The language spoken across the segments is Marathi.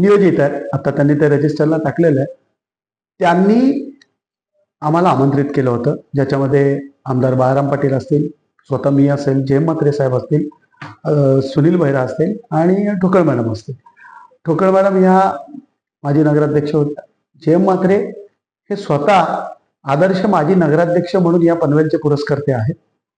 नियोजित आहेत. आता त्यांनी ते रजिस्टरला टाकलेलं आहे. त्यांनी आम्हाला आमंत्रित केलं होतं. ज्याच्यामध्ये आमदार बाळाराम पाटील असतील स्वतः मी असेल जयम म्हात्रे साहेब असतील सुनील भैरा असतील आणि ठोकळ मॅडम असतील. ठोकळ मॅडम ह्या माजी नगराध्यक्ष होत्या. जयम म्हात्रे हे स्वतः आदर्श माजी नगराध्यक्ष म्हणून या पनवेलचे पुरस्कर्ते आहेत.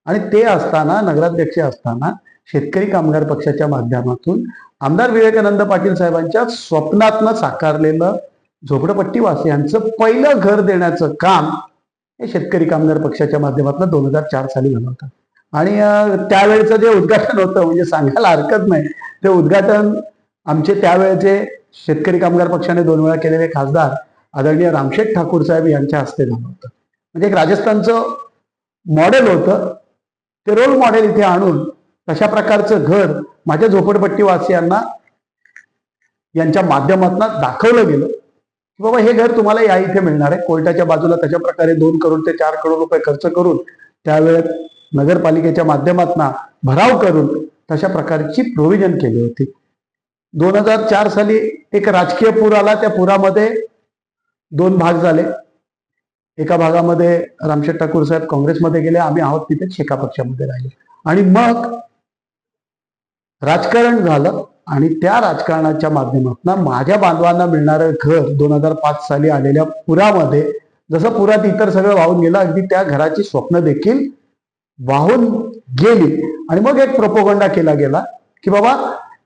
आणि ते असताना नगराध्यक्ष असताना शेतकरी कामगार पक्षाच्या माध्यमातून आमदार विवेकानंद पाटील साहेबांच्या स्वप्नातनं साकारलेलं झोपडपट्टी वासियांचं पहिलं घर देण्याचं काम हे शेतकरी कामगार पक्षाच्या माध्यमातून दोन हजार चार साली झालं होतं. आणि त्यावेळेचं जे उद्घाटन होतं म्हणजे सांगायला हरकत नाही ते उद्घाटन आमचे त्यावेळेचे शेतकरी कामगार पक्षाने दोन वेळा केलेले खासदार आदरणीय रामशेठ ठाकूर साहेब यांच्या हस्ते झालं होतं. म्हणजे एक राजस्थानचं मॉडेल होतं. ते रोल मॉडेल इथे आणून तशा प्रकारचं घर माझ्या झोपडपट्टीवासियांना यांच्या माध्यमातून दाखवलं गेलं की बाबा हे घर तुम्हाला या इथे मिळणार आहे. कोर्टाच्या बाजूला तशा प्रकारे दोन करोड ते चार करोड रुपये खर्च करून त्यावेळेत नगरपालिकेच्या माध्यमातून भराव करून तशा प्रकारची प्रोव्हिजन केली होती. दोन हजार चार साली एक राजकीय पूर आला. त्या पुरामध्ये दोन भाग झाले. एका भागामध्ये रामशेठ ठाकूर साहेब काँग्रेसमध्ये गेले आम्ही आहोत तिथे शेका पक्षामध्ये राहिले. आणि मग राजकारण झालं आणि त्या राजकारणाच्या माध्यमातून माझ्या बांधवांना मिळणारं घर दोन हजार पाच साली आलेल्या पुरामध्ये जसं पुरात इतर सगळं वाहून गेलं अगदी त्या घराची स्वप्न देखील वाहून गेली. आणि मग एक प्रोपोगंडा केला गेला की बाबा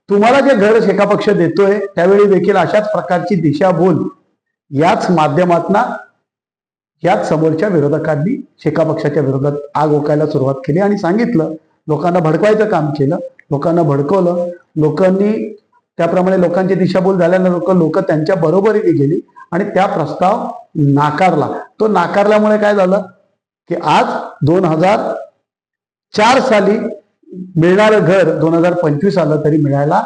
तुम्हाला जे घर शेका पक्ष देतोय त्यावेळी देखील अशाच प्रकारची दिशाभूल याच माध्यमातना यात समोरच्या विरोधकांनी शेका पक्षाच्या विरोधात आग ओकायला सुरुवात केली आणि सांगितलं लोकांना भडकवायचं काम केलं लोकांना भडकवलं. लोकांनी त्याप्रमाणे लोकांची दिशाभूल झाल्यानं लोक लोक त्यांच्या बरोबरीने गेली आणि त्या प्रस्ताव नाकारला. तो नाकारल्यामुळे काय झालं की आज दोन हजार चार साली मिळणारं घर दोन हजार पंचवीस आलं तरी मिळायला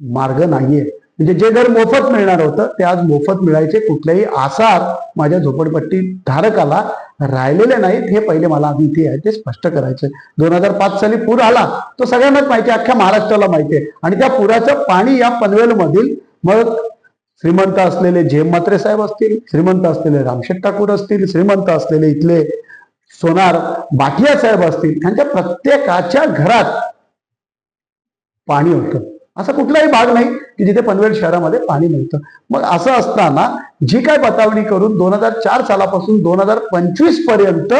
मार्ग नाहीये. म्हणजे जे घर मोफत मिळणार होतं ते आज मोफत मिळायचे कुठलेही आसार माझ्या झोपडपट्टी धारकाला राहिलेले नाहीत हे पहिले मला आधी इथे आहे ते स्पष्ट करायचे. दोन हजार पाच साली पूर आला तो सगळ्यांनाच माहिती आहे अख्ख्या महाराष्ट्राला माहिती आहे. आणि त्या पुराचं पाणी या पनवेलमधील मग श्रीमंत असलेले झेम मात्रे साहेब असतील श्रीमंत असलेले रामशेठ ठाकूर असतील श्रीमंत असलेले इथले सोनार बाटिया साहेब असतील त्यांच्या प्रत्येकाच्या घरात पाणी होतं. असा कुठलाही भाग नाही की जिथे पनवेल शहरामध्ये पाणी नव्हतं. मग असं असताना जी काय बतावणी करून दोन हजार चार सालापासून दोन हजार पंचवीसपर्यंत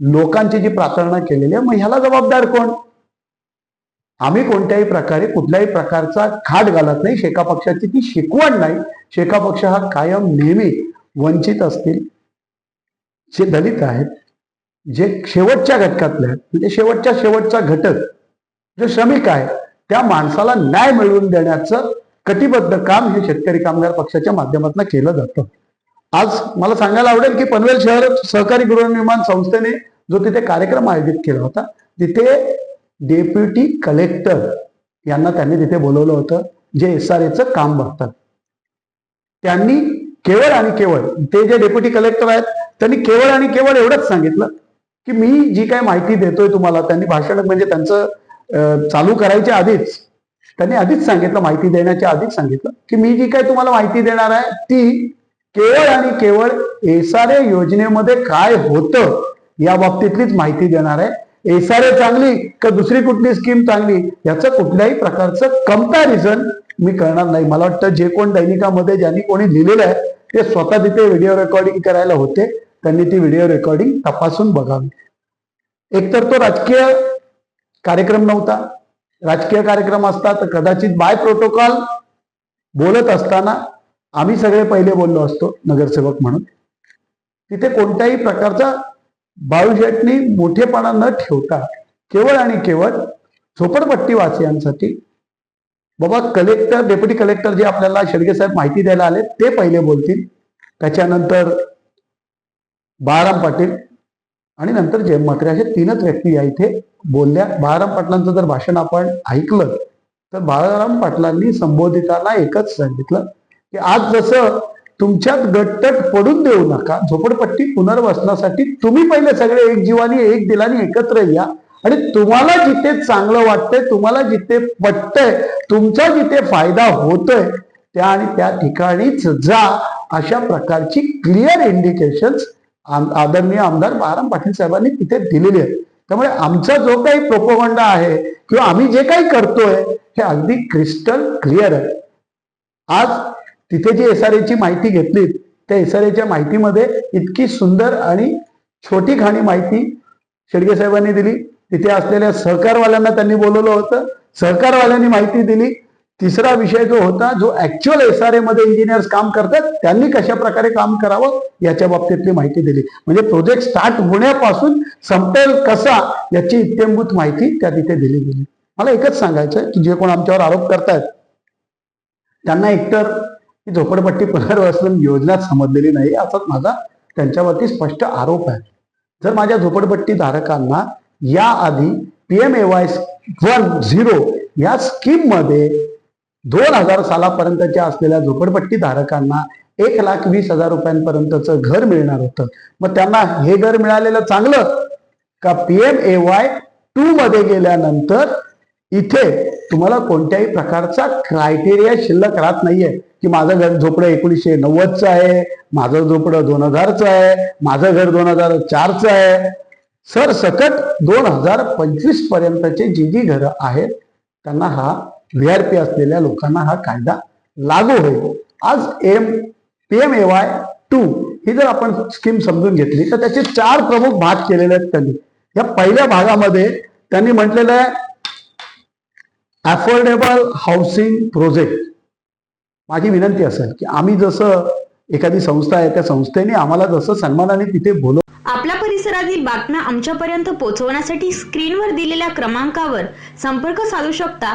लोकांची जी प्रार्थना केलेली आहे मग ह्याला जबाबदार कोण? आम्ही कोणत्याही प्रकारे कुठल्याही प्रकारचा खाट घालत नाही शेका पक्षाची ती शिकवण नाही. शेका पक्ष हा कायम नेहमी वंचित असतील. जे दलित आहेत जे शेवटच्या घटकातले आहेत म्हणजे शेवटच्या शेवटचा घटक जो श्रमिक आहे त्या माणसाला न्याय मिळवून देण्याचं कटिबद्ध काम हे शेतकरी कामगार पक्षाच्या माध्यमातून केलं जातं. आज मला सांगायला आवडेल की पनवेल शहर सहकारी गृहनिर्माण संस्थेने जो तिथे कार्यक्रम आयोजित केला होता तिथे डेप्युटी कलेक्टर यांना त्यांनी तिथे बोलवलं होतं जे एस आर एचं काम बघतात. त्यांनी केवळ आणि केवळ ते जे डेप्युटी कलेक्टर आहेत त्यांनी केवळ आणि केवळ एवढंच सांगितलं की मी जी काय माहिती देतोय तुम्हाला त्यांनी भाषण म्हणजे त्यांचं चालू करायच्या आधीच त्यांनी आधीच सांगितलं माहिती देण्याच्या आधीच सांगितलं की मी जी काय तुम्हाला माहिती देणार आहे ती केवळ आणि केवळ एसआरए योजनेमध्ये काय होतं या बाबतीतलीच माहिती देणार आहे. एसआरए चांगली का दुसरी कुठली स्कीम चांगली याचं कुठल्याही प्रकारचं कंपॅरिझन मी करणार नाही. मला वाटतं जे कोण दैनिकामध्ये ज्यांनी कोणी लिहिलेलं आहे ते स्वतः तिथे व्हिडिओ रेकॉर्डिंग करायला होते त्यांनी ती व्हिडिओ रेकॉर्डिंग तपासून बघावी. एकतर तो राजकीय कार्यक्रम नव्हता. राजकीय कार्यक्रम असता तर कदाचित बाय प्रोटोकॉल बोलत असताना आम्ही सगळे पहिले बोललो असतो नगरसेवक म्हणून. तिथे कोणत्याही प्रकारचा बाळूजेटनी मोठेपणा न ठेवता केवळ आणि केवळ झोपडपट्टीवासियांसाठी बाबा कलेक्टर डेप्युटी कलेक्टर जे आपल्याला शेडगे साहेब माहिती द्यायला आले ते पहिले बोलतील. त्याच्यानंतर बाळाराम पाटील आणि नंतर जयम म्हात्रे असे तीनच व्यक्ती या इथे बोलल्या. बाळाराम पाटलांचं जर भाषण आपण ऐकलं तर बाळाराम पाटलांनी संबोधितांना एकच सांगितलं की आज जसं तुमच्यात गटतट पडून देऊ नका झोपडपट्टी पुनर्वसनासाठी तुम्ही पहिले सगळे एक जीवानी एक दिलानी एकत्र या. आणि तुम्हाला जिथे चांगलं वाटतंय तुम्हाला जिथे पटतंय तुमचा जिथे फायदा होतोय त्या आणि त्या ठिकाणीच जा अशा प्रकारची क्लिअर इंडिकेशन्स आदरणीय आमदार बाराम पाटील साहेबांनी तिथे दिलेली आहे त्यामुळे आमचा जो काही प्रोपोगंडा आहे किंवा आम्ही जे काही करतोय हे अगदी क्रिस्टल क्लिअर आहे. आज तिथे जी एस आर ची माहिती घेतली त्या एस आर एच्या माहितीमध्ये इतकी सुंदर आणि छोटी खाणी माहिती शेडगे साहेबांनी दिली. तिथे असलेल्या सहकारवाल्यांना त्यांनी बोलवलं होतं. सहकारवाल्यांनी माहिती दिली. तिसरा विषय जो होता जो ऍक्च्युअल एस आरमध्ये इंजिनियर्स काम करतात त्यांनी कशा प्रकारे काम करावं याच्या बाबतीतली माहिती दिली. म्हणजे प्रोजेक्ट स्टार्ट होण्यापासून संपेल कसा याची इत्यंभूत माहिती त्या तिथे दिली गेली. मला एकच सांगायचं आहे की जे कोण आमच्यावर आरोप करतायत त्यांना एकतर ही झोपडपट्टी पुनर्वसन योजना समजलेली नाही असाच माझा त्यांच्यावरती स्पष्ट आरोप आहे. जर माझ्या झोपडपट्टी धारकांना याआधी P M A Y one zero या स्कीममध्ये दोन हजार सालापर्यंतच्या असलेल्या झोपडपट्टी धारकांना एक लाख वीस हजार रुपयांपर्यंतचं घर मिळणार होतं. मग त्यांना हे घर मिळालेलं चांगलं का P M A Y two मध्ये गेल्यानंतर इथे तुम्हाला कोणत्याही प्रकारचा क्रायटेरिया शिल्लक राहत नाहीये की माझं घर झोपडं एकोणीसशे नव्वदचं आहे माझं झोपडं दोन हजारचं आहे माझं घर दोन हजार चारचं आहे. सर सकट दोन हजार पंचवीस पर्यंतचे जी जी घरं आहेत त्यांना हा व्हीआरपी असलेल्या लोकांना हा कायदा लागू होईल. आज M P M A Y two ही जर आपण स्कीम समजून घेतली तर त्याचे चार प्रमुख भाग केलेले आहेत त्यांनी. या पहिल्या भागामध्ये त्यांनी म्हटलेलं आहे अफोर्डेबल हाऊसिंग प्रोजेक्ट माझी विनंती असेल की आम्ही जसं एखादी संस्था आहे त्या संस्थेने आम्हाला जसं सन्मानाने तिथे बोलव आपल्या परिसरातील बातम्या आमच्यापर्यंत पोहोचवण्यासाठी स्क्रीनवर दिलेल्या क्रमांकावर संपर्क साधू शकता.